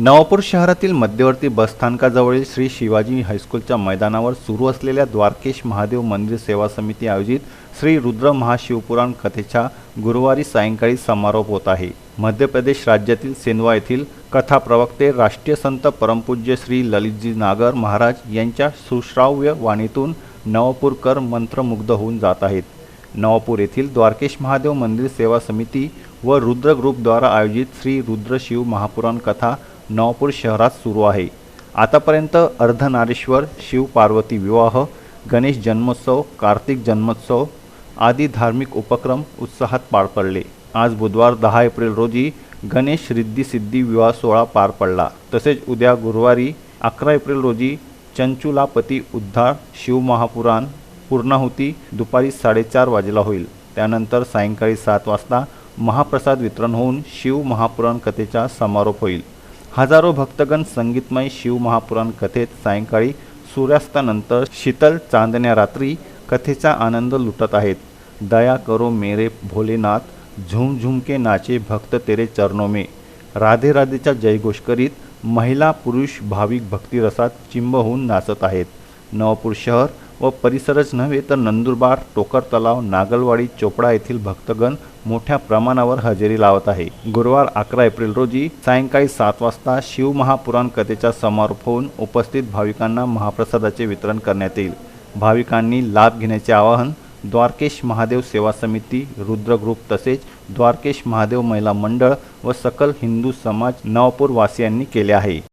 नवापूर शहरातील मध्यवर्ती बसस्थानकाजवळील श्री शिवाजी हायस्कूलच्या मैदानावर सुरू असलेल्या द्वारकेश महादेव मंदिर सेवा समिती आयोजित श्री रुद्र महाशिवपुराण कथेच्या गुरुवारी सायंकाळी समारोप होत आहे. मध्य प्रदेश राज्यातील सेनवा येथील कथा प्रवक्ते राष्ट्रीय संत परमपूज्य श्री ललितजी नागर महाराज यांच्या सुश्राव्य वाणीतून नवापूरकर मंत्रमुग्ध होऊन जात आहेत. नवापूर येथील द्वारकेश महादेव मंदिर सेवा समिती व रुद्र ग्रुपद्वारा आयोजित श्री रुद्र शिव महापुराण कथा नवापूर शहरात सुरू आहे. आतापर्यंत अर्धनारेश्वर शिवपार्वती विवाह गणेश जन्मोत्सव कार्तिक जन्मोत्सव आदी धार्मिक उपक्रम उत्साहात पार पडले. आज बुधवार दहा एप्रिल रोजी गणेश रिद्धी सिद्धी विवाह सोहळा पार पडला. तसेच उद्या गुरुवारी अकरा एप्रिल रोजी चंचुलापती उद्धार शिवमहापुराण पूर्णाहुती दुपारी साडेचार वाजेला होईल. त्यानंतर सायंकाळी सात वाजता महाप्रसाद वितरण होऊन शिव महापुराण कथेचा समारोप होईल. हजारो भक्तगण संगीतमय शिव महापुराण कथेत सायंकाळी सूर्यास्तानंतर शीतल चांदण्या रात्री कथेचा आनंद लुटत आहेत. दया करो मेरे भोलेनाथ झुम झुमके नाचे भक्त तेरे चरणोमे में. राधे राधेचा जयघोष करीत महिला पुरुष भाविक भक्तिरसात चिंब होऊन नाचत आहेत. नवपूर शहर व परिसरच नव्हे तर नंदुरबार टोकर तलाव नागलवाडी चोपडा येथील भक्तगण मोठ्या प्रमाणावर हजेरी लावत आहे. गुरुवार अकरा एप्रिल रोजी सायंकाळी सात वाजता शिव महापुराण कथेचा समारोप होऊन उपस्थित भाविकांना महाप्रसादाचे वितरण करण्यात येईल. भाविकांनी लाभ घेण्याचे आवाहन द्वारकेश महादेव सेवा समिती रुद्रग्रुप तसेच द्वारकेश महादेव महिला मंडळ व सकल हिंदू समाज नवपूर वासियांनी केले आहे.